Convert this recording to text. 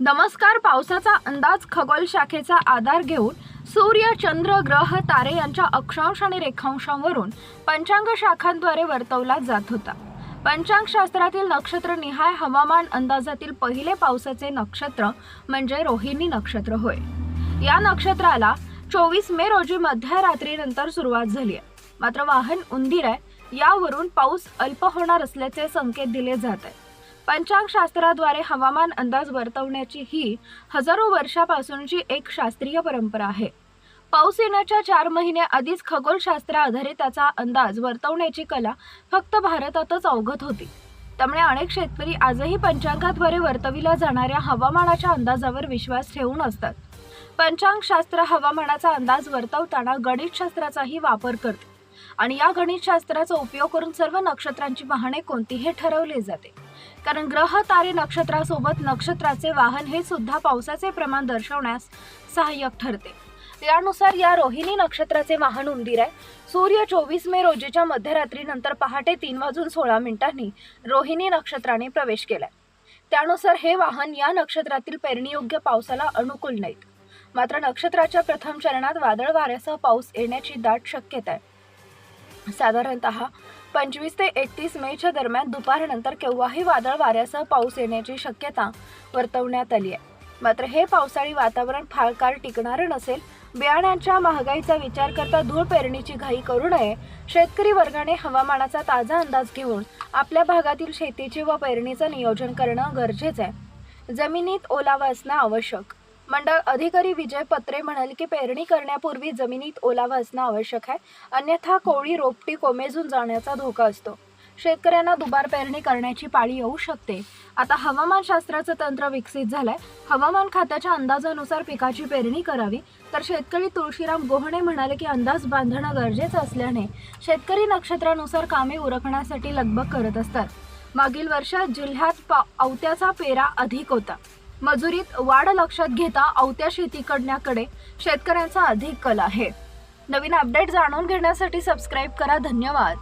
नमस्कार पावसाचा अंदाज खगोल शाखेचा आधार घेऊन सूर्य चंद्र ग्रह तारे यांच्या अक्षांश आणि रेखांशांवरून पंचांग शाखांद्वारे वर्तवला जात होता. पंचांग शास्त्रातील नक्षत्र निहाय हवामान अंदाजातील पहिले पावसाचे नक्षत्र म्हणजे रोहिणी नक्षत्र होय. या नक्षत्राला चोवीस मे रोजी मध्यरात्रीनंतर सुरुवात झाली आहे. मात्र वाहन उंदीर आहे यावरून पाऊस अल्प होणार असल्याचे संकेत दिले जात आहेत पंचांग शास्त्राद्वारे हवामान अंदाज वर्तवण्याची ही हजारो वर्षापासूनची एक शास्त्रीय परंपरा आहे. पाऊस येण्याच्या चार महिने आधीच खगोलशास्त्र आधारे त्याचा अंदाज वर्तवण्याची कला फक्त भारतातच अवगत होती. त्यामुळे अनेक शेतकरी आजही पंचांगाद्वारे वर्तविल्या जाणाऱ्या हवामानाच्या अंदाजावर विश्वास ठेवून असतात. पंचांग शास्त्र हवामानाचा अंदाज वर्तवताना गणितशास्त्राचाही वापर करते. आणि या गणितशास्त्राचा उपयोग करून सर्व नक्षत्रांची वाहने कोणतीही ठरवले जाते. कारण ग्रह तारे नक्षत्रासोबत नक्षत्राचे वाहन हे सुद्धा पावसाचे प्रमाण दर्शवण्यास सहाय्यक ठरते. यानुसार या रोहिणी नक्षत्राचे वाहन उंदीर आहे. सूर्य चोवीस मे रोजीच्या मध्यरात्रीनंतर पहाटे तीन वाजून सोळा मिनिटांनी रोहिणी नक्षत्राने प्रवेश केलाय. त्यानुसार हे वाहन या नक्षत्रातील पेरणीयोग्य पावसाला अनुकूल नाहीत. मात्र नक्षत्राच्या प्रथम चरणात वादळ वाऱ्यासह पाऊस येण्याची दाट शक्यता आहे. साधारणत पंचवीस ते एकतीस मेच्या दरम्यान दुपारनंतर केव्हाही वादळ वाऱ्यासह पाऊस येण्याची शक्यता वर्तवण्यात आली आहे. मात्र हे पावसाळी वातावरण फार काळ टिकणारं नसेल बियाण्यांच्या महागाईचा विचार करता धूळ पेरणीची घाई करू नये शेतकरी वर्गाने हवामानाचा ताजा अंदाज घेऊन आपल्या भागातील शेतीचे व पेरणीचं नियोजन करणं गरजेचं आहे. जमिनीत ओलावा असणं आवश्यक. मंडळ अधिकारी विजय पत्रे म्हणाल की पेरणी करण्यापूर्वी जमिनीत ओलावा असणं आवश्यक आहे. अन्यथा कोळी रोपटी कोमेजून जाण्याचा धोका असतो. शेतकऱ्यांना दुबार पेरणी करण्याची पाळी येऊ शकते. आता हवामानशास्त्राचं तंत्र विकसित झालंय. हवामान खात्याच्या अंदाजानुसार पिकाची पेरणी करावी. तर शेतकरी तुळशीराम गोहणे म्हणाले की अंदाज बांधणं गरजेचं असल्याने शेतकरी नक्षत्रानुसार कामे उरकण्यासाठी लगबग करत असतात. मागील वर्षात जिल्ह्यात पा अवत्याचा पेरा अधिक होता. मजुरीत वाढ लक्षात घेता अवत्या शेती करण्याकडे शेतकऱ्यांचा अधिक कल आहे. नवीन अपडेट जाणून घेण्यासाठी सबस्क्राईब करा. धन्यवाद.